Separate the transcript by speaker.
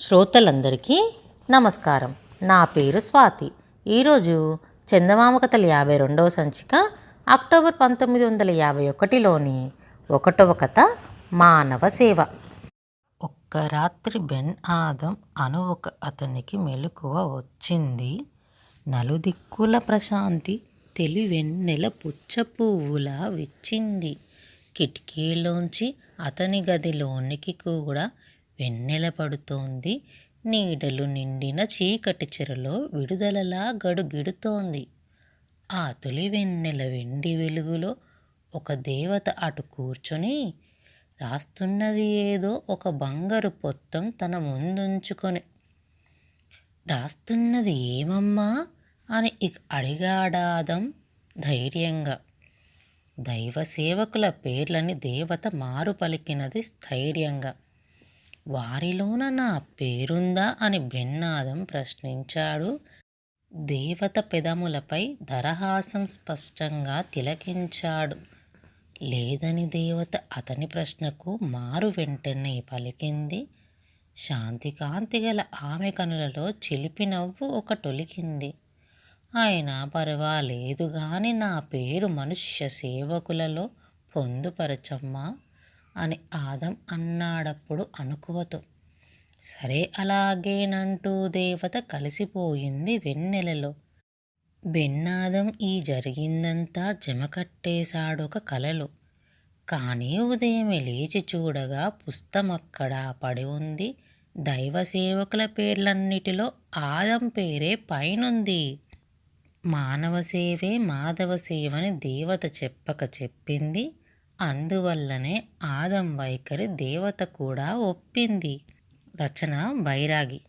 Speaker 1: శ్రోతలందరికీ నమస్కారం. నా పేరు స్వాతి. ఈరోజు చందమామ కథల యాభై రెండవ సంచిక అక్టోబర్ పంతొమ్మిది వందల యాభై ఒకటిలోని ఒకటవ కథ మానవ సేవ. ఒక్క రాత్రి బెన్ ఆదం అను ఒక అతనికి మెలకువ వచ్చింది. నలుదిక్కుల ప్రశాంతి తెలివెన్నెల పుచ్చ పువ్వులా వెచ్చింది. కిటికీలోంచి అతని గదిలోనికి కూడా వెన్నెల పడుతోంది. నీడలు నిండిన చీకటి చెరలో విడుదలలా గడుగిడుతోంది. ఆ తొలి వెన్నెల వెండి వెలుగులో ఒక దేవత అటు కూర్చొని రాస్తున్నది ఏదో ఒక బంగారు పొత్తం తన ముందుంచుకొని. రాస్తున్నది ఏమమ్మా? అని ఇక అడిగాడాదం ధైర్యంగా. దైవ సేవకుల పేర్లని దేవత మారు పలికినది స్థైర్యంగా. వారిలోన నా పేరుందా అని బెన్నాదం ప్రశ్నించాడు. దేవత పెదములపై దరహాసం స్పష్టంగా తిలకించాడు. లేదని దేవత అతని ప్రశ్నకు మారు వెంటనే పలికింది. శాంతికాంతి గల ఆమె కనులలో చిలిపి నవ్వు ఒకటొలికింది. అయినా పర్వాలేదు గాని నా పేరు మనుష్య సేవకులలో పొందుపరచమ్మా. అని ఆదం అన్నాడప్పుడు అనుకువతో. సరే అలాగేనంటూ దేవత కలిసిపోయింది వెన్నెలలో. బెన్నాదం ఈ జరిగిందంతా జమకట్టేశాడొక కలలో. కానీ ఉదయమే లేచి చూడగా పుస్తమక్కడా పడి ఉంది. దైవ సేవకుల పేర్లన్నిటిలో ఆదం పేరే పైనుంది. మానవ సేవే మాధవ సేవని దేవత చెప్పక చెప్పింది. అందువల్లనే ఆదం వైఖరి దేవత కూడా ఒప్పింది. రచన బైరాగి.